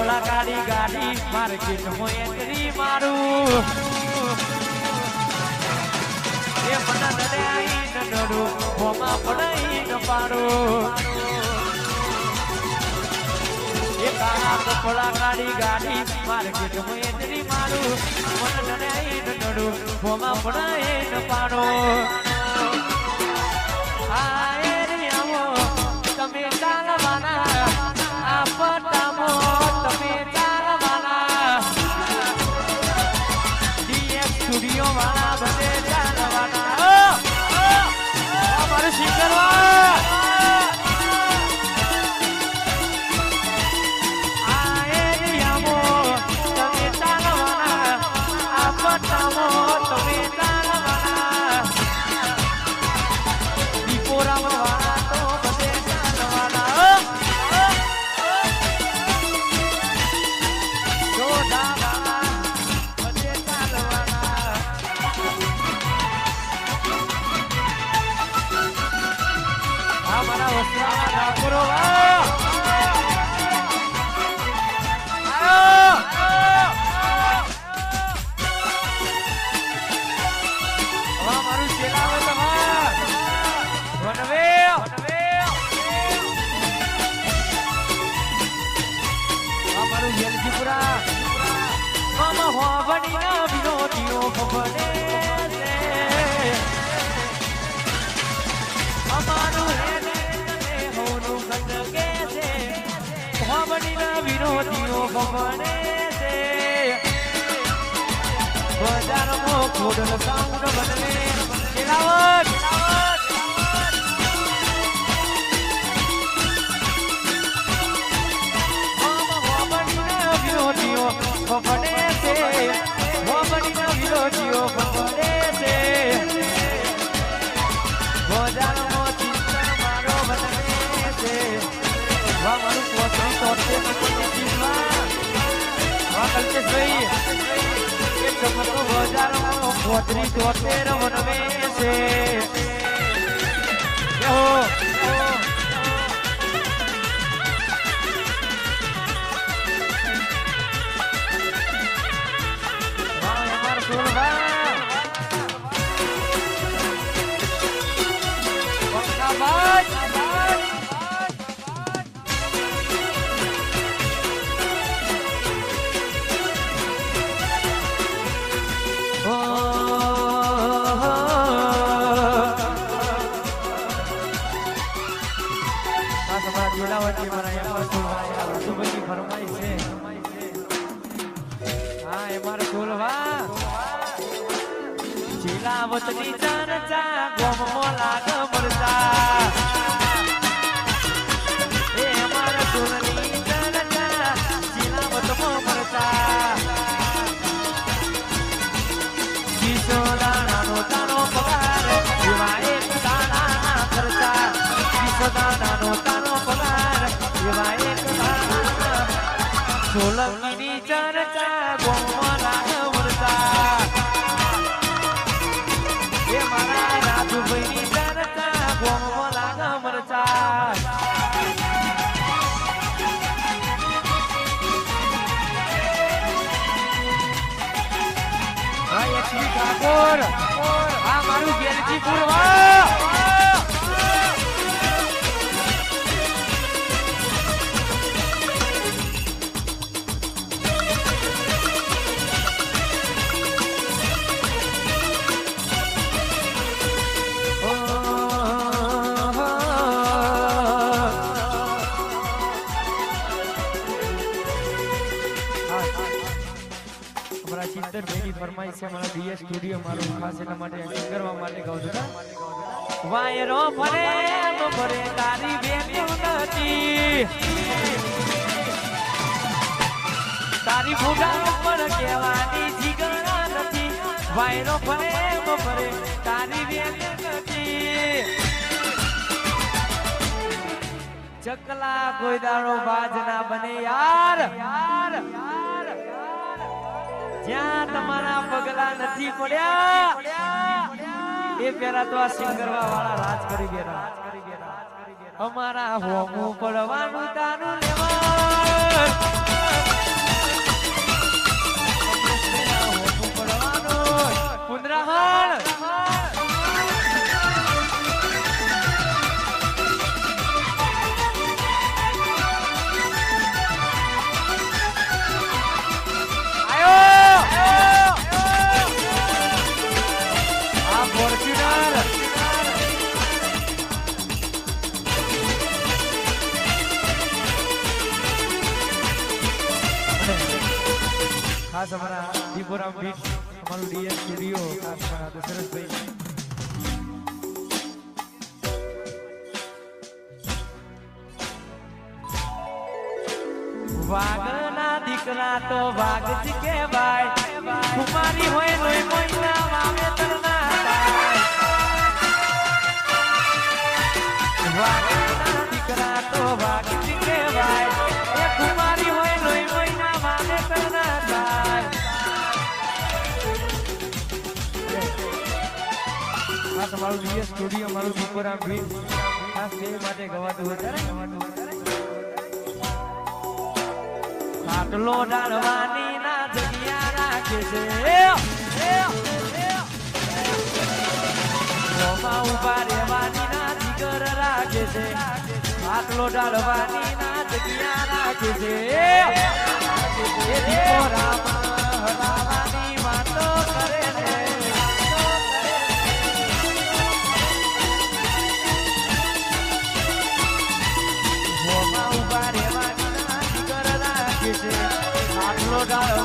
કપડા ગાડી ગાડી હોય એન્ટ્રી મારું. એ મને નડાઈ ન નડું હોમાં પડાઈ ન પાડું. એ કાળા કપડા કાઢી ગાડી માર્કેટમાં એન્ટ્રી મારું. મને નડાઈ ન નડું હોમાં પડાઈ ન પાડું. સ્ટુડિયો વાળા બધે હવે મારું ચેલાવે તમાર વનવે વનવે મારું વેલજીપુરા મમ હોવણી ના વિરોધીઓ ભવને ભવને છે બજારમાં ખોડલ સાઉન્ડ હોબડીના વિરોધીઓ ફફડે છે હોબડીના વિરોધીઓ ફફડે છે બજારમાં ચિંતન મારો બદલે છે વાહ મારું પોતરી કલ્પેશભાઈ પોતરી તોતેર વનવે છે હા એમાં સોલવા જિલ્લાવતની ચર્ચા ગોમ મોલા ગમરતા એ સોલંકીની ચર્ચા ગોમમાં લાગ મરતા એ મારા લાગ મરચા ઠાકોર. આ મારું ગેરજી પૂરવા. ચિંતન ફરમાઈ છે, મારા ડીએસ સ્ટુડિયો, મારું ખાસ એના માટે એડિટ કરવા માટે કહું છું. વાયરો ફરે તો ફરે તારી બેન નથી. તારી ફૂગા ઉપર કહેવાની જીગણા નથી. વાયરો ફરે તો તારી બેન નથી. ચકલા કોઈ દાડો બાજ ના બને યાર યાર. જ્યાં તમારા પગલા નથી પડ્યા, એ પેલા તો આ સિંગરવા વાળા રાજ કરી ગયા અમારા હોમું પડવાનું તારું લેવા. ભીખોરામ બીટ અમારું ડીએસ સ્ટુડિયો ખાસ મારા દશરથભાઈ વાઘના દીકરા તો વાઘ જ કહેવાય. કુમારી હોય લોહી મોઈના વાવેતર ના વાઘના દીકરા તો વાઘ આ તમારું ડીએસ સ્ટુડિયો મારું દીપોરામ ભીમ આ સ્ટેજ માટે ગવાતું વધારે ખાટલો ડાળવાની ના જગ્યા રાખે છે. ખાટલો ડાળવાની ના જગ્યા રાખે છે. એ હલાવાની ને મોમાં